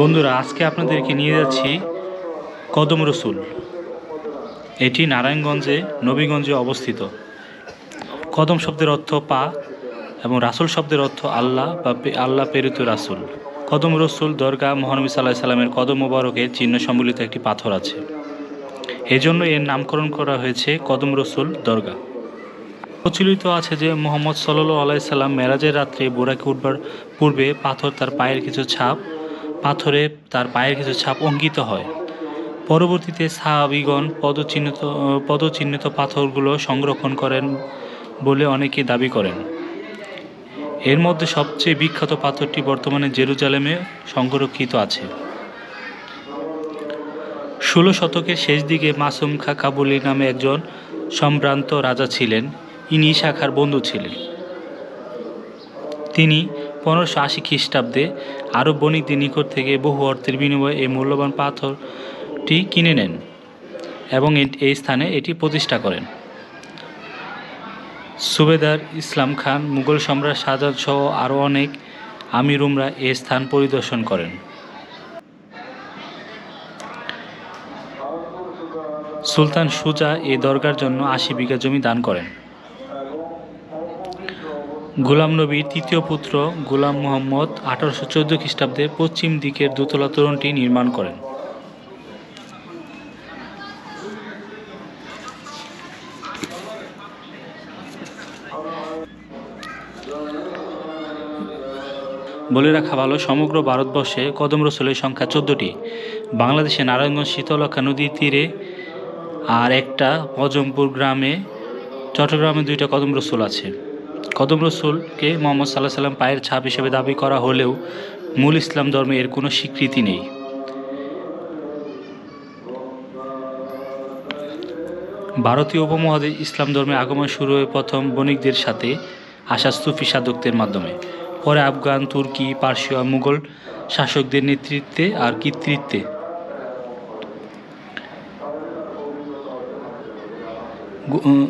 বন্ধুরা আজকে আপনাদেরকে নিয়ে যাচ্ছি কদম রসুল। এটি নারায়ণগঞ্জে নবীগঞ্জে অবস্থিত। কদম শব্দের অর্থ পা এবং রাসুল শব্দের অর্থ আল্লাহ বা আল্লাহ প্রেরিত রাসুল। কদম রসুল দরগা মহানবী সাল্লাহ সাল্লামের কদম মোবারকের চিহ্ন সম্বলিত একটি পাথর আছে। এজন্য এর নামকরণ করা হয়েছে কদম রসুল দরগা প্রচলিত আছে যে মোহাম্মদ সাল্লু আলাইসাল্লাম মেরাজের রাত্রে বোরাকে উঠবার পূর্বে পাথর তার পায়ের কিছু ছাপ, পাথরে তার পায়ের কিছু ছাপ অঙ্কিত হয়। পরবর্তীতে সাহাবিগণ পদচিহ্নিত পদচিহ্নিত পাথরগুলো সংরক্ষণ করেন বলে অনেকে দাবি করেন। এর মধ্যে সবচেয়ে বিখ্যাত পাথরটি বর্তমানে জেরুজালেমে সংরক্ষিত আছে। ষোলো শতকের শেষ দিকে মাসুম খা কাবুলি নামে একজন সম্ভ্রান্ত রাজা ছিলেন। ইনি শাখার বন্ধু ছিলেন। তিনি পনেরোশো আশি খ্রিস্টাব্দে আরব বণিকদের নিকট থেকে বহু অর্থের বিনিময়ে এই মূল্যবান পাথরটি কিনে নেন এবং এই স্থানে এটি প্রতিষ্ঠা করেন। সুবেদার ইসলাম খান, মুঘল সম্রাট শাহজাহান সহ আরও অনেক আমিরুমরা এ স্থান পরিদর্শন করেন। সুলতান সুজা এই দরগার জন্য আশি বিঘা জমি দান করেন। গোলাম নবীর তৃতীয় পুত্র গোলাম মোহাম্মদ আঠারোশো চোদ্দ খ্রিস্টাব্দে পশ্চিম দিকের দোতলা তোরণটি নির্মাণ করেন। বলে রাখা ভালো, সমগ্র ভারতবর্ষে কদম রসুলের সংখ্যা চোদ্দোটি। বাংলাদেশে নারায়ণগঞ্জ শীতলক্ষা নদীর তীরে আর একটা পজমপুর গ্রামে, চট্টগ্রামে দুইটা কদম রসুল আছে। কদম রসুলকে মোহাম্মদ সাল্লাহ সাল্লাম পায়ের ছাপ হিসেবে দাবি করা হলেও মূল ইসলাম ধর্মে এর কোনো স্বীকৃতি নেই। ভারতীয় উপমহাদেশ ইসলাম ধর্মে আগমন শুরু হয় প্রথম বণিকদের সাথে আসা সুফি সাধকদের মাধ্যমে। পরে আফগান, তুর্কি পার্সীয় মুঘল শাসকদের নেতৃত্বে আর কর্তৃত্বে গু-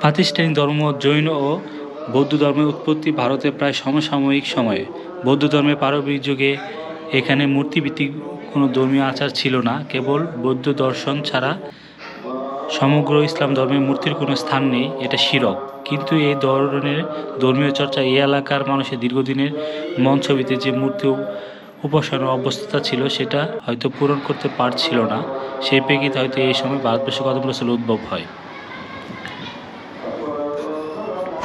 প্রাতিষ্ঠানিক ধর্ম, জৈন ও বৌদ্ধ ধর্মের উৎপত্তি ভারতে প্রায় সমসাময়িক সময়ে। বৌদ্ধ ধর্মের পারবিক যুগে এখানে মূর্তিভিত্তিক কোনো ধর্মীয় আচার ছিল না। কেবল বৌদ্ধ দর্শন ছাড়া সমগ্র ইসলাম ধর্মে মূর্তির কোনো স্থান নেই, এটা শিরক। কিন্তু এই ধরনের ধর্মীয় চর্চা এই এলাকার মানুষের দীর্ঘদিনের মন ছবিতে যে মূর্তি উপাসনা অবস্থা ছিল, সেটা হয়তো পূরণ করতে পারছিল না। সেই প্রেক্ষিতে হয়তো এই সময় ভারতবর্ষে কদম রসুল উদ্ভব হয়।